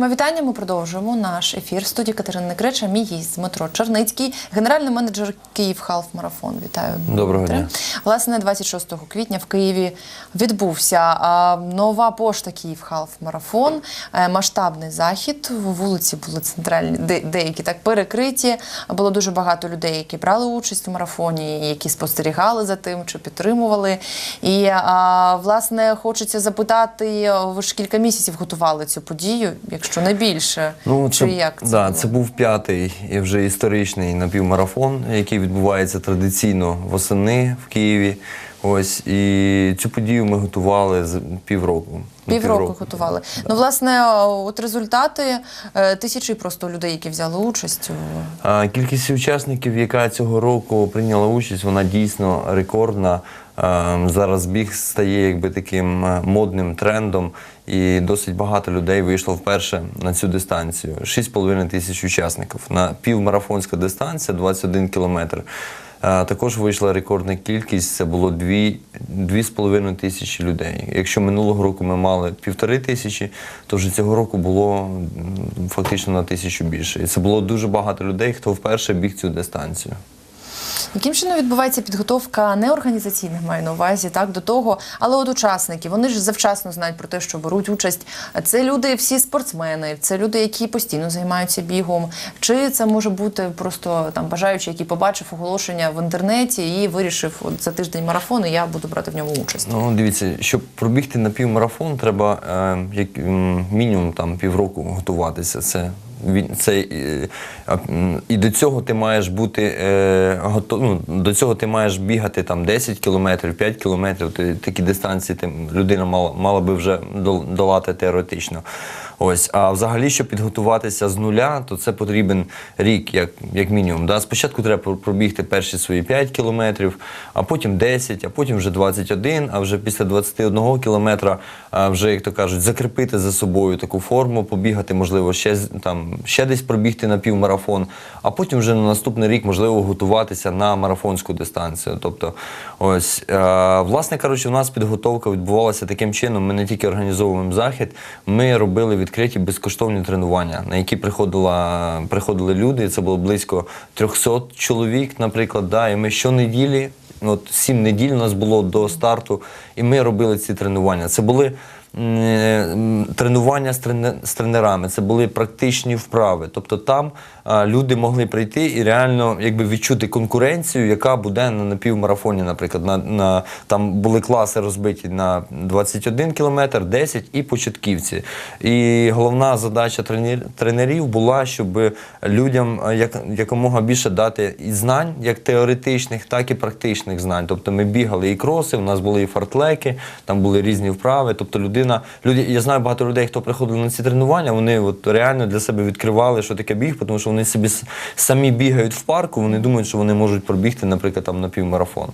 Ми вітання. Ми продовжуємо наш ефір в студії Катерини Некреча. Мій гість Дмитро Черницький, генеральний менеджер Київ Халф Марафон. Вітаю Доброго Дмитре. дня. Власне, 26 квітня в Києві відбувся нова пошта Київ Халф Марафон. Е, Масштабний захід. Вулиці були центральні, де, деякі так перекриті. Було дуже багато людей, які брали участь у марафоні, які спостерігали за тим, чи підтримували. І власне хочеться запитати, ви ж кілька місяців готували цю подію, якщо не більше. Ну, чи це, як це да, було? це був п'ятий і вже історичний напівмарафон, який відбувається традиційно восени в Києві. Ось і цю подію ми готували з півроку. Ну, Півроку готували. Ну, власне, от результати е, тисячі просто людей, які взяли участь. у- А Кількість учасників, яка цього року прийняла участь, вона дійсно рекордна. А, Зараз біг стає якби таким е, модним трендом, і досить багато людей вийшло вперше на цю дистанцію. 6,5 тисяч учасників. На півмарафонська дистанція 21 кілометр. Також вийшла рекордна кількість, це було 2,5 тисячі людей. Якщо минулого року ми мали півтори тисячі, то вже цього року було фактично на тисячу більше. І це було дуже багато людей, хто вперше біг цю дистанцію. Яким чином відбувається підготовка не організаційних, маю на увазі, так до того, але от учасники, вони ж завчасно знають про те, що беруть участь. Це люди, всі спортсмени, це люди, які постійно займаються бігом. Чи це може бути просто там бажаючий, який побачив оголошення в інтернеті і вирішив от за тиждень марафон, і я буду брати в ньому участь. Ну, дивіться, щоб пробігти на півмарафон, треба е, як мінімум там півроку готуватися. Це це е, і до цього ти маєш бути е, готов, ну, до цього ти маєш бігати там 10 кілометрів, 5 кілометрів. Ти, такі дистанції ти, людина мала, мала би вже дол- долати теоретично. Ось, а взагалі, щоб підготуватися з нуля, то це потрібен рік, як, як мінімум. Да? Спочатку треба пробігти перші свої 5 кілометрів, а потім 10, а потім вже 21, а вже після 21 кілометра а вже, як то кажуть, закріпити за собою таку форму, побігати, можливо, ще, там, ще десь пробігти на півмарафон, а потім вже на наступний рік, можливо, готуватися на марафонську дистанцію. Тобто, ось, е, власне кажучи, у нас підготовка відбувалася таким чином. Ми не тільки організовуємо захід, ми робили відкриті безкоштовні тренування, на які приходила, приходили люди. Це було близько 300 чоловік, наприклад. Да, і ми щонеділі, от сім неділь у нас було до старту, і ми робили ці тренування. Це були тренування з, тренерами, це були практичні вправи. Тобто там люди могли прийти і реально якби відчути конкуренцію, яка буде на напівмарафоні, наприклад. На, на, там були класи розбиті на 21 кілометр, 10 і початківці. І головна задача тренер- тренерів була, щоб людям як, якомога більше дати і знань, як теоретичних, так і практичних знань. Тобто ми бігали і кроси, у нас були і фартлеки, там були різні вправи. Тобто людина, люди, я знаю багато людей, хто приходили на ці тренування, вони от реально для себе відкривали, що таке біг, тому що вони собі самі бігають в парку, вони думають, що вони можуть пробігти, наприклад, там на півмарафон.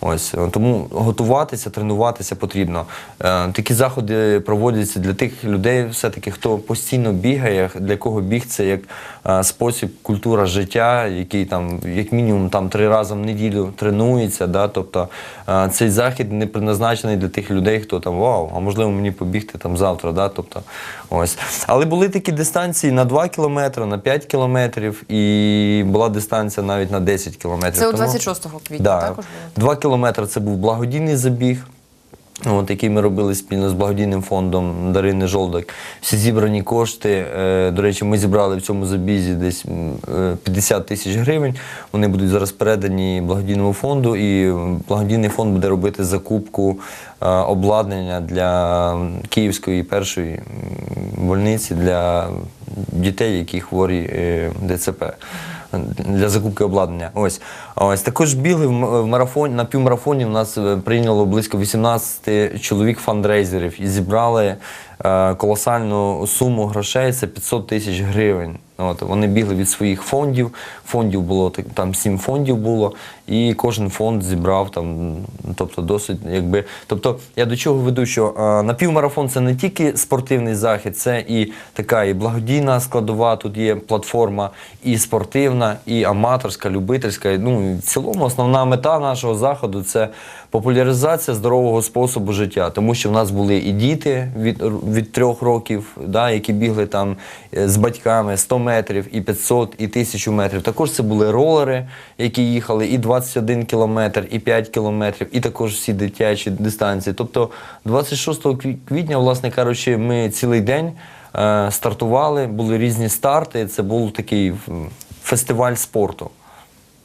Ось е, тому готуватися, тренуватися потрібно. Е, Такі заходи проводяться для тих людей, все-таки хто постійно бігає, для кого біг це як е, спосіб, культура життя, який там як мінімум там три рази в неділю тренується. Да? Тобто цей захід не призначений для тих людей, хто там вау, а можливо мені побігти там завтра. Да? Тобто, ось. Але були такі дистанції на 2 кілометри, на 5 кілометрів, і була дистанція навіть на 10 кілометрів. Це у Тому- 26 квітня Да. також було. Два кілометри це був благодійний забіг. От, який ми робили спільно з благодійним фондом Дарини Жолдак. Всі зібрані кошти. е, До речі, ми зібрали в цьому забізі десь е, 50 тисяч гривень. Вони будуть зараз передані благодійному фонду, і благодійний фонд буде робити закупку е, обладнання для Київської першої больниці для дітей, які хворі е, ДЦП для закупки обладнання. Ось. Ось також бігли в марафон на півмарафоні. У нас е, прийняло близько 18 чоловік фандрейзерів і зібрали е, колосальну суму грошей. Це 500 тисяч гривень. От вони бігли від своїх фондів. Фондів було там сім фондів було, і кожен фонд зібрав там, тобто досить, якби. Тобто, я до чого веду, що е, напівмарафон це не тільки спортивний захід, це і така і благодійна складова. Тут є платформа, і спортивна, і аматорська, любительська. Ну в цілому основна мета нашого заходу це популяризація здорового способу життя, тому що в нас були і діти від, від трьох років, да, які бігли там е, з батьками 100 метрів, і 500, і 1000 метрів. Також це були ролери, які їхали і 21 кілометр, і 5 кілометрів, і також всі дитячі дистанції. Тобто 26 кві- квітня, власне кажучи, ми цілий день е, стартували, були різні старти. Це був такий фестиваль спорту,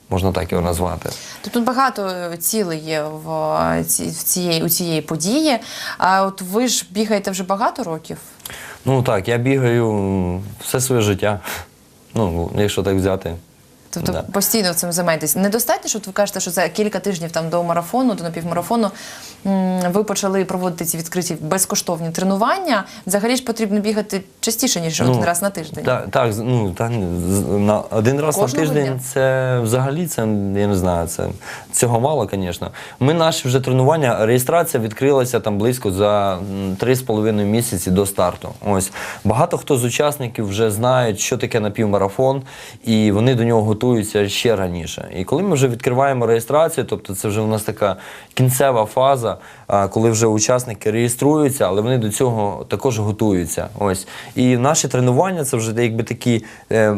можна так його назвати. Тобто багато е, цілей є е, в цієї, у цієї події. А от ви ж бігаєте вже багато років? Ну так, я бігаю все своє життя. Ну, якщо так взяти. Тобто Да. постійно цим займаєтесь. Недостатньо, що ви кажете, що за кілька тижнів там до марафону, до напівмарафону ви почали проводити ці відкриті безкоштовні тренування. Взагалі ж потрібно бігати частіше, ніж один раз на тиждень. Так, так, ну, та, на один раз Кожного на тиждень дня? це взагалі це, я не знаю, це цього мало, звісно. Ми наші вже тренування, реєстрація відкрилася там близько за м, 3,5 місяці до старту. Ось багато хто з учасників вже знають, що таке напівмарафон, і вони до нього готуються ще раніше. І коли ми вже відкриваємо реєстрацію, тобто це вже у нас така кінцева фаза, коли вже учасники реєструються, але вони до цього також готуються. Ось і наші тренування це вже якби такі е,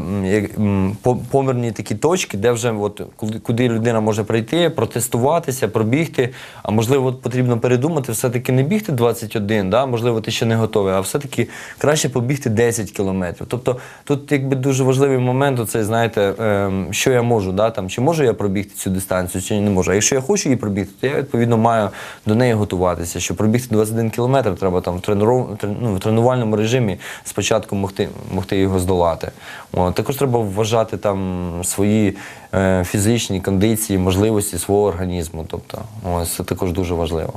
помірні такі точки, де вже от куди, людина може прийти, протестуватися, пробігти. А можливо, от потрібно передумати, все-таки не бігти 21, да? можливо, ти ще не готовий, а все-таки краще побігти 10 кілометрів. Тобто тут якби дуже важливий момент, оцей, знаєте, ем, що я можу, да? там, чи можу я пробігти цю дистанцію, чи не можу. А якщо я хочу її пробігти, то я відповідно маю до неї готуватися. Щоб пробігти 21 кілометр, треба там в, тренуров... ну, в тренувальному режимі спочатку могти, могти його здолати. От. Також треба вважати там свої е, фізичні кондиції, можливості свого організму. Тобто, ось це також дуже важливо.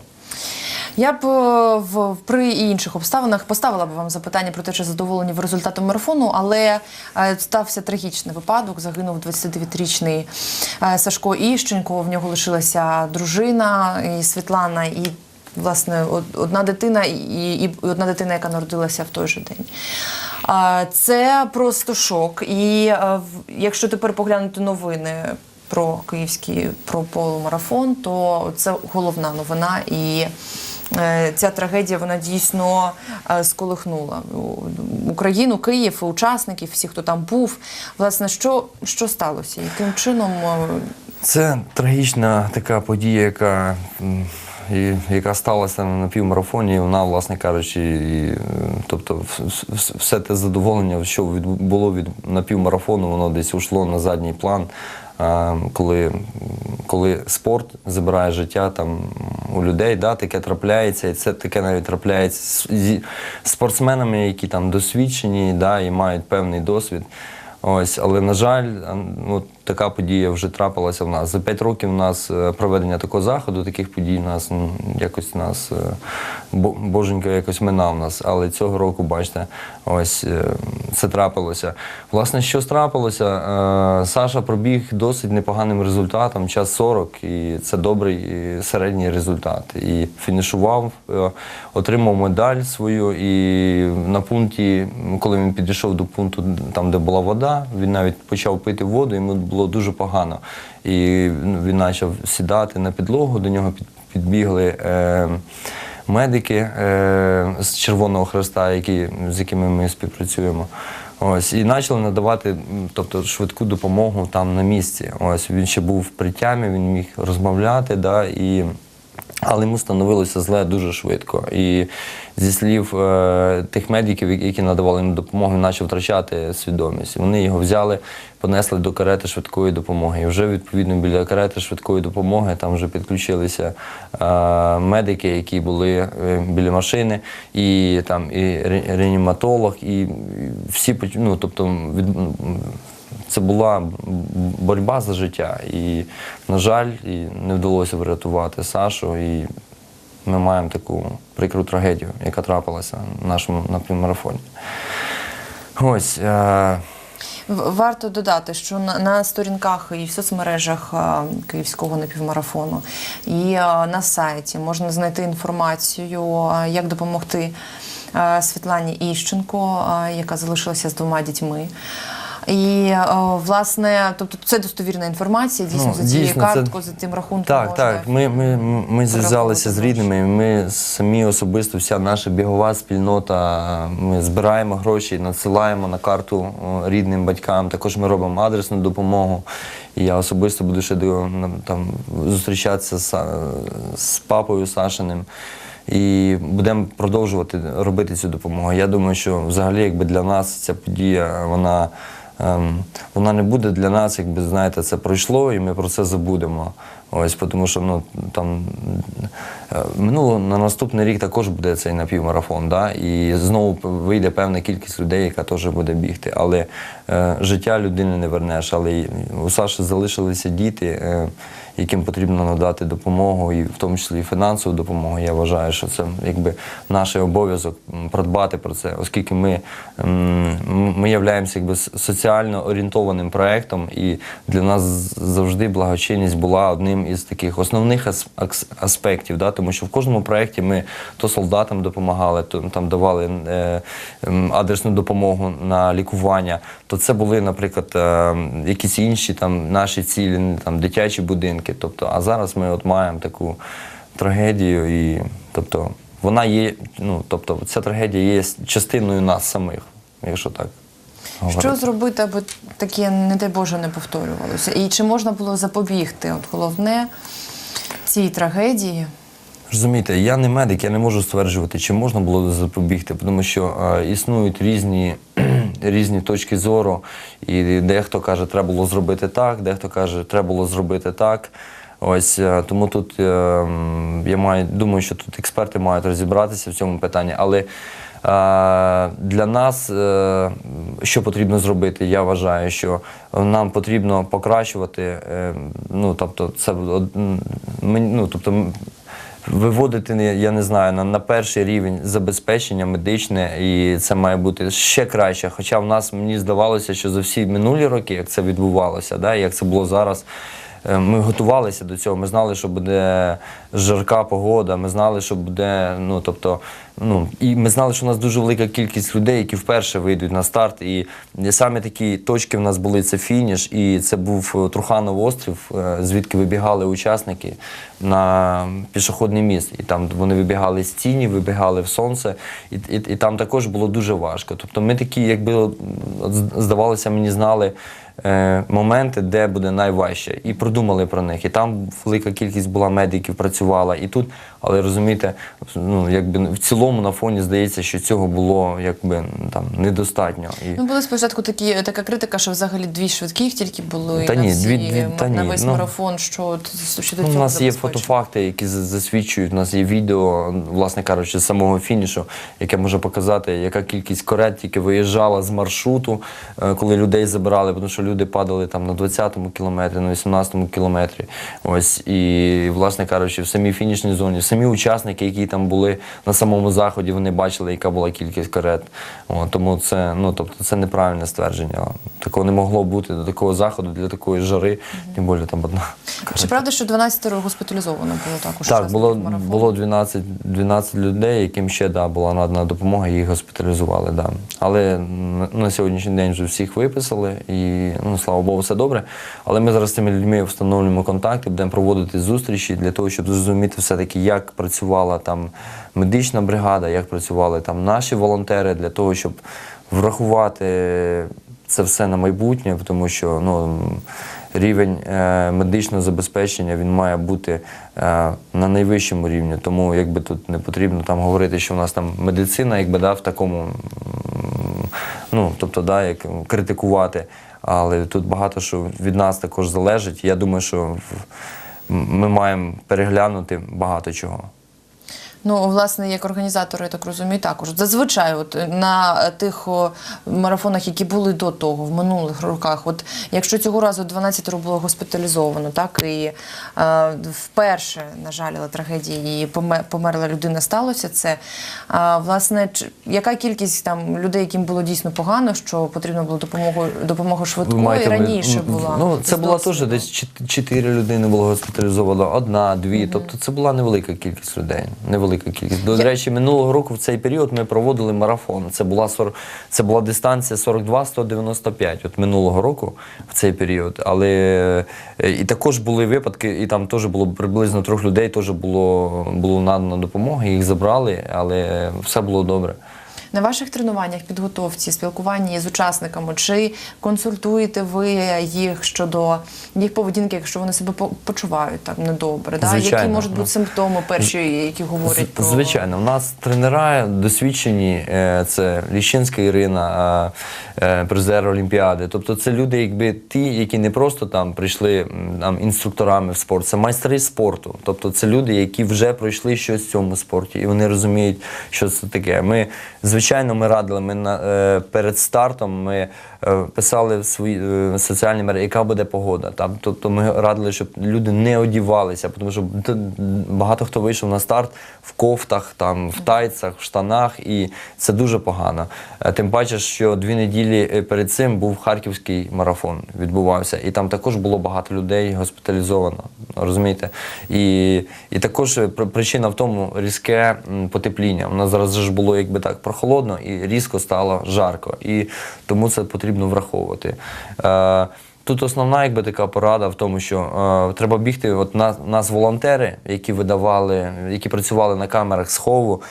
Я б е, в при інших обставинах поставила б вам запитання про те, чи задоволені ви результатом марафону, але е, стався трагічний випадок. Загинув 29-річний е, Сашко Іщенко. В нього лишилася дружина і Світлана, і власне одна дитина, і, і одна дитина, яка народилася в той же день. Це просто шок. І якщо тепер поглянути новини про київський про полумарафон, то це головна новина. І ця трагедія вона дійсно е, сколихнула Україну, Київ, учасників, всіх, хто там був. Власне, що, що сталося? Яким чином е, Це трагічна така подія, яка, і- яка сталася на напівмарафоні. І Вона, власне кажучи, і, е, тобто, вс- вс- все те задоволення, що від- було від напівмарафону, воно десь ушло на задній план. Коли, коли спорт забирає життя там у людей, да, таке трапляється, і це таке навіть трапляється з- спортсменами, які там досвідчені да, і мають певний досвід. Ось, але на жаль, ну, така подія вже трапилася в нас. За п'ять років у нас е, проведення такого заходу, таких подій у нас якось нас е, боженько якось минав нас. Але цього року, бачите, ось е, це трапилося. Власне, що трапилося? Е, Саша пробіг досить непоганим результатом, час 40, і це добрий середній результат. І фінішував, е, отримав медаль свою. І на пункті, коли він підійшов до пункту, там, де була вода, він навіть почав пити воду, йому було дуже погано. І він почав сідати на підлогу, до нього підбігли. Медики е, з Червоного Хреста, які, з якими ми співпрацюємо. Ось, і почали надавати тобто, швидку допомогу там на місці. Ось, він ще був при тямі, він міг розмовляти, да, і але йому становилося зле дуже швидко. І зі слів е, тих медиків, які надавали йому допомогу, він почав втрачати свідомість. Вони його взяли, понесли до карети швидкої допомоги. І вже відповідно біля карети швидкої допомоги там вже підключилися е, медики, які були е, біля машини, і там і ре- реаніматолог, і всі ну, тобто від, це була боротьба за життя. І, на жаль, і не вдалося врятувати Сашу. І ми маємо таку прикру трагедію, яка трапилася на нашому напівмарафоні. Ось. Е- Варто додати, що на, на сторінках і в соцмережах а, київського напівмарафону, і а, на сайті можна знайти інформацію, а, як допомогти а, Світлані Іщенко, а, яка залишилася з двома дітьми. І е, власне, тобто це достовірна інформація, дійсно Ну, за цією дійсно, це- карткою, за тим рахунком. Так, можна так. Ми, ми, ми зв'язалися з рідними. Ми самі особисто, вся наша бігова спільнота. Ми збираємо гроші, надсилаємо на карту рідним батькам. Також ми робимо адресну допомогу. І я особисто буду ще там, зустрічатися з, з папою Сашиним. І будемо продовжувати робити цю допомогу. Я думаю, що взагалі, якби для нас ця подія, вона, вона не буде для нас, якби знаєте, це пройшло, і ми про це забудемо. Ось, тому що ну там е, минуло на наступний рік також буде цей напівмарафон, да? і знову вийде певна кількість людей, яка теж буде бігти. Але е, життя людини не вернеш. Але у Саші залишилися діти, е, яким потрібно надати допомогу, і в тому числі і фінансову допомогу. Я вважаю, що це якби наш обов'язок продбати про це, оскільки ми, ми являємося якби соціально орієнтованим проектом, і для нас завжди благочинність була одним із таких основних аспектів, да? тому що в кожному проєкті ми то солдатам допомагали, то там давали е, адресну допомогу на лікування. То це були, наприклад, е, якісь інші там наші цілі, там дитячі будинки. Тобто, а зараз ми от маємо таку трагедію, і тобто вона є, ну тобто, ця трагедія є частиною нас самих, якщо так. Що зробити, аби таке, не дай Боже, не повторювалося? І чи можна було запобігти? От головне цій трагедії. Розумієте, я не медик, я не можу стверджувати, чи можна було запобігти, тому що е, існують різні, різні точки зору, і дехто каже, треба було зробити так, дехто каже, треба було зробити так. Ось е, тому тут е, я маю, думаю, що тут експерти мають розібратися в цьому питанні. Але е, для нас, що потрібно зробити, я вважаю, що нам потрібно покращувати. Ну, тобто, це ну, тобто, виводити, я не знаю, на, на перший рівень забезпечення медичне, і це має бути ще краще. Хоча в нас мені здавалося, що за всі минулі роки, як це відбувалося, да, як це було зараз. Е, Ми готувалися до цього. Ми знали, що буде жарка погода. Ми знали, що буде. Ну тобто, ну і ми знали, що у нас дуже велика кількість людей, які вперше вийдуть на старт. І саме такі точки в нас були це фініш, і це був е, Труханов острів, е, звідки вибігали учасники на пішохідний міст. І там вони вибігали з тіні, вибігали в сонце, і, і, і там також було дуже важко. Тобто, ми такі, якби здавалося, мені знали. Е, Моменти, де буде найважче, і продумали про них. І там велика кількість була медиків, працювала і тут. Але розумієте, ну якби в цілому на фоні здається, що цього було якби там недостатньо. І Ну, були спочатку такі, така критика, що взагалі дві швидких тільки були Та на, ні, всі, дві- дві- та на ні, весь ну. марафон. Що щодо Ну, у нас є фотофакти, які засвідчують. У нас є відео, власне кажучи, з самого фінішу, яке може показати, яка кількість карет тільки виїжджала з маршруту, е, коли людей забирали, тому що люди падали там на 20-му кілометрі, на 18-му кілометрі. Ось і, власне кажучи, в самій фінішній зоні, самі учасники, які там були на самому заході, вони бачили, яка була кількість карет. О, тому це, ну тобто, це неправильне ствердження. Такого не могло бути до такого заходу для такої жари, тим більше там одна. Чи правда, що 12 госпіталізовано було також? Так, було, марафону? було 12, 12 людей, яким ще да, була надана допомога, їх госпіталізували. Да. Але на сьогоднішній день вже всіх виписали, і ну, слава Богу, все добре. Але ми зараз з цими людьми встановлюємо контакти, будемо проводити зустрічі для того, щоб зрозуміти все-таки, як працювала там медична бригада, як працювали там наші волонтери, для того, щоб врахувати це все на майбутнє, тому що ну, рівень е, медичного забезпечення він має бути е, на найвищому рівні. Тому якби тут не потрібно там говорити, що в нас там медицина, якби да, в такому, ну тобто, да, як критикувати. Але тут багато що від нас також залежить. Я думаю, що ми маємо переглянути багато чого. Ну, власне, як організатори, я так розумію, також. Зазвичай, от на тих марафонах, які були до того, в минулих роках, от якщо цього разу 12 було госпіталізовано, так і е, вперше, на жаль, але трагедії і поме- померла людина сталося це. А, власне, яка кількість там людей, яким було дійсно погано, що потрібно було допомогу, допомога швидкої раніше ну, була? Ну, це була теж десь чот- чотири людини було госпіталізовано, одна, дві. Тобто це була невелика кількість людей. Невелика велика кількість. До речі, минулого року в цей період ми проводили марафон. Це була 40, це була дистанція 42-195. От минулого року в цей період. Але е, і також були випадки, і там теж було приблизно трьох людей, теж було, було надано допомоги. їх забрали, але все було добре. На ваших тренуваннях, підготовці, спілкуванні з учасниками, чи консультуєте ви їх щодо їх поведінки, якщо вони себе почувають так недобре? Да? Які можуть бути ну. симптоми перші, які говорять про Звичайно, у нас тренера досвідчені, е, це Ліщинська Ірина, е, е, призер Олімпіади. Тобто це люди, якби ті, які не просто там прийшли там, інструкторами в спорт, це майстри спорту. Тобто це люди, які вже пройшли щось в цьому спорті, і вони розуміють, що це таке. Ми, звичайно, ми радили. Ми на, е, перед стартом ми писали в свої е, соціальні мережі, яка буде погода. Там, тобто ми радили, щоб люди не одівалися, тому що багато хто вийшов на старт в кофтах, там, в тайцях, в штанах, і це дуже погано. Е, Тим паче, що дві неділі е, перед цим був харківський марафон, відбувався, і там також було багато людей госпіталізовано. Розумієте? І, і також е, причина в тому різке потепління. У нас зараз ж було якби так прохолодно і різко стало жарко. І тому це потрібно враховувати. Е, Тут основна якби така порада в тому, що е, треба бігти. От нас, нас волонтери, які видавали, які працювали на камерах схову,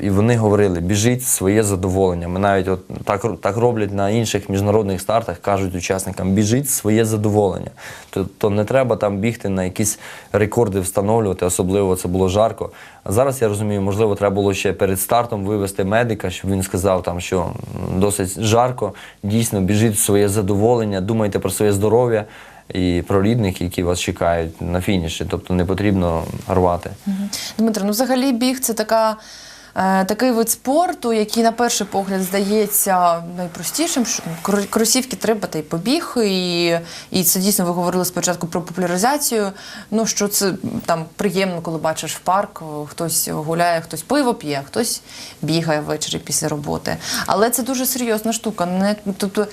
і вони говорили: біжіть своє задоволення. Ми навіть от так, так роблять на інших міжнародних стартах, кажуть учасникам, біжіть своє задоволення. Тобто не треба там бігти на якісь рекорди встановлювати, особливо це було жарко. А зараз я розумію, можливо, треба було ще перед стартом вивести медика, щоб він сказав там, що досить жарко. Дійсно, біжіть своє задоволення, думайте про своє здоров'я і про рідних, які вас чекають на фініші. Тобто не потрібно рвати. Дмитро, ну взагалі біг це така. Е, Такий вид спорту, який на перший погляд здається найпростішим, що ну, кросівки треба та й побіг, і, і це дійсно ви говорили спочатку про популяризацію. Ну що це там приємно, коли бачиш в парк, хтось гуляє, хтось пиво п'є, хтось бігає ввечері після роботи. Але це дуже серйозна штука. Не тобто,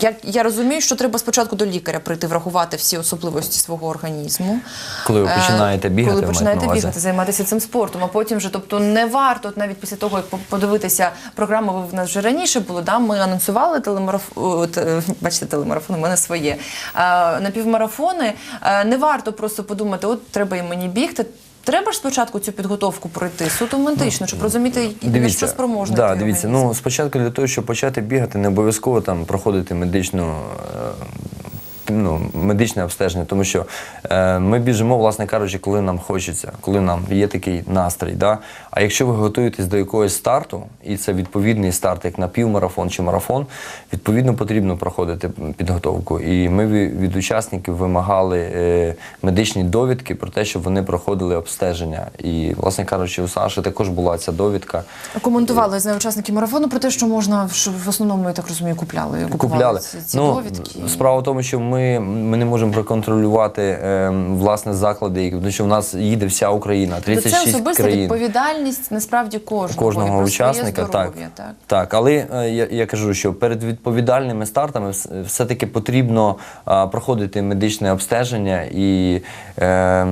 я, я розумію, що треба спочатку до лікаря прийти, врахувати всі особливості свого організму. Коли ви Е, починаєте бігати, коли починаєте на бігати, займатися цим спортом, а потім вже, тобто не варто, от навіть після того, як по- подивитися програму, ви в нас вже раніше були, да, ми анонсували телемарафон, бачите, телемарафон, у мене своє. Е, напівмарафони. Е, не варто просто подумати, от треба і мені бігти. Треба ж спочатку цю підготовку пройти, суто медично, щоб розуміти, на що спроможний да, дивіться, організм. ну спочатку для того, щоб почати бігати, не обов'язково там проходити медичну. е, Ну, медичне обстеження, тому що е, ми біжимо, власне кажучи, коли нам хочеться, коли нам є такий настрій. Да? А якщо ви готуєтесь до якогось старту, і це відповідний старт, як на півмарафон чи марафон, відповідно потрібно проходити підготовку. І ми від учасників вимагали е, медичні довідки про те, щоб вони проходили обстеження. І, власне кажучи, у Саші також була ця довідка. Коментували з учасники марафону про те, що можна, що в основному, я так розумію, купляли. Купували Купляли. ці, ці ну, довідки. Справа в тому, що ми, ми не можемо проконтролювати е, власне заклади, тому що в нас їде вся Україна, Тобто 36 це особиста країн. відповідальність насправді кожного, Кожного і учасника, так. так. Так, але е, я, я кажу, що перед відповідальними стартами все-таки потрібно а, проходити медичне обстеження. І, е,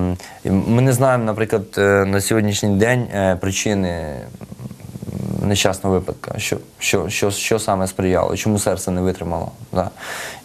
ми не знаємо, наприклад, е, на сьогоднішній день е, причини нещасного випадка, що, що, що, що саме сприяло, чому серце не витримало. Да.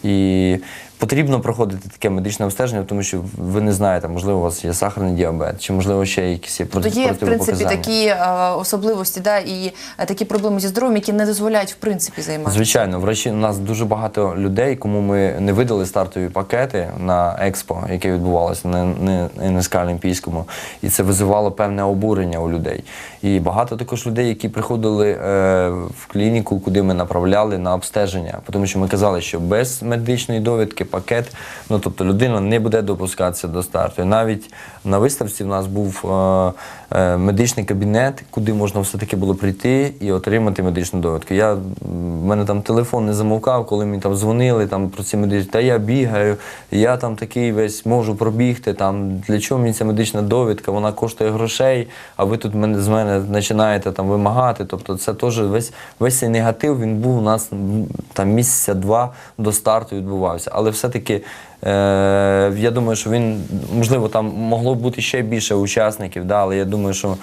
І потрібно проходити таке медичне обстеження, тому що ви не знаєте, можливо, у вас є сахарний діабет, чи можливо ще якісь є проти, є, в принципі, такі е, особливості, да, і е, такі проблеми зі здоров'ям, які не дозволяють в принципі займатися. Звичайно, врачі у нас дуже багато людей, кому ми не видали стартові пакети на експо, яке відбувалося на на НСК Олімпійському, і це визивало певне обурення у людей. І багато також людей, які приходили е, в клініку, куди ми направляли на обстеження, тому що ми казали, що без медичної довідки пакет, ну тобто людина не буде допускатися до старту. Навіть на виставці в нас був е, е, медичний кабінет, куди можна все-таки було прийти і отримати медичну довідку. Я, в мене там телефон не замовкав, коли мені там дзвонили там, про ці медичні, та я бігаю, я там такий весь можу пробігти. Там, для чого мені ця медична довідка? Вона коштує грошей, а ви тут мене, з мене починаєте там вимагати. Тобто це теж весь, весь цей негатив він був у нас там місяця два до старту відбувався. Але все-таки Е, я думаю, що він, можливо, там могло бути ще більше учасників, да, але я думаю, що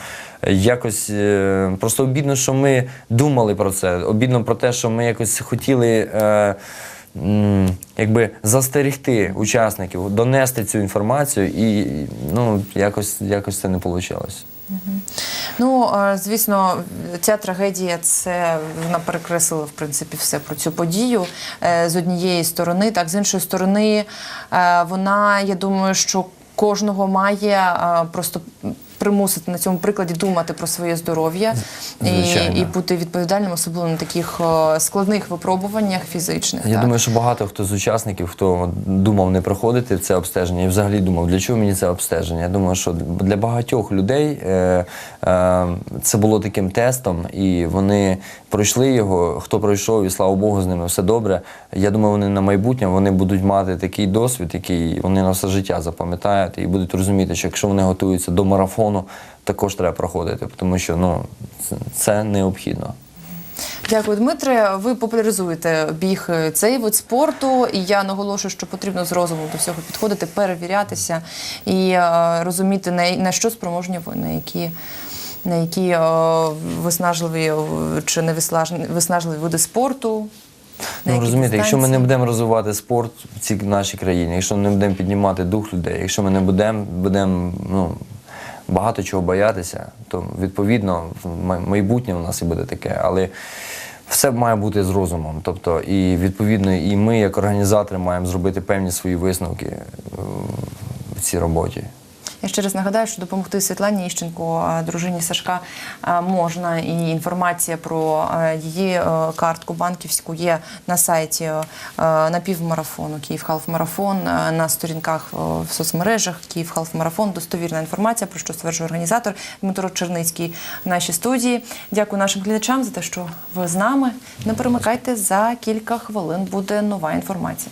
якось е, просто обідно, що ми думали про це. Обідно про те, що ми якось хотіли. Е, Якби застерегти учасників, донести цю інформацію, і ну якось, якось це не вийшло. Ну, звісно, ця трагедія це вона перекреслила в принципі все про цю подію е, з однієї сторони, так з іншої сторони, е, вона, я думаю, що кожного має просто. Примусити на цьому прикладі думати про своє здоров'я і, і бути відповідальним, особливо на таких е, складних випробуваннях фізичних. Я так. думаю, що багато хто з учасників, хто думав не проходити це обстеження, і взагалі думав, для чого мені це обстеження. Я думаю, що для багатьох людей е, е, це було таким тестом, і вони пройшли його. Хто пройшов, і слава Богу, з ними все добре. Я думаю, вони на майбутнє вони будуть мати такий досвід, який вони на все життя запам'ятають і будуть розуміти, що якщо вони готуються до марафону, також треба проходити, тому що ну це, необхідно. Дякую, Дмитре. Ви популяризуєте біг е, цей вид спорту, і я наголошую, що потрібно з розумом до всього підходити, перевірятися і е, розуміти на, що спроможні ви, на які. На які е, виснажливі чи не виснажливі, види спорту? Ну розумієте, якщо ми не будемо розвивати спорт в цій нашій країні, якщо ми не будемо піднімати дух людей, якщо ми не будемо будемо ну, багато чого боятися, то відповідно май- майбутнє у нас і буде таке. Але все має бути з розумом. Тобто, і відповідно, і ми, як організатори, маємо зробити певні свої висновки е, в цій роботі. Я ще раз нагадаю, що допомогти Світлані Іщенко, е, дружині Сашка, е, можна. І інформація про е, її картку банківську є на сайті напівмарафону Київ Халф Марафон е, на сторінках в соцмережах Київ Халф Марафон. Достовірна інформація, про що стверджує організатор Дмитро Черницький в нашій студії. Дякую нашим глядачам за те, що ви з нами. Не перемикайте за кілька хвилин. Буде нова інформація.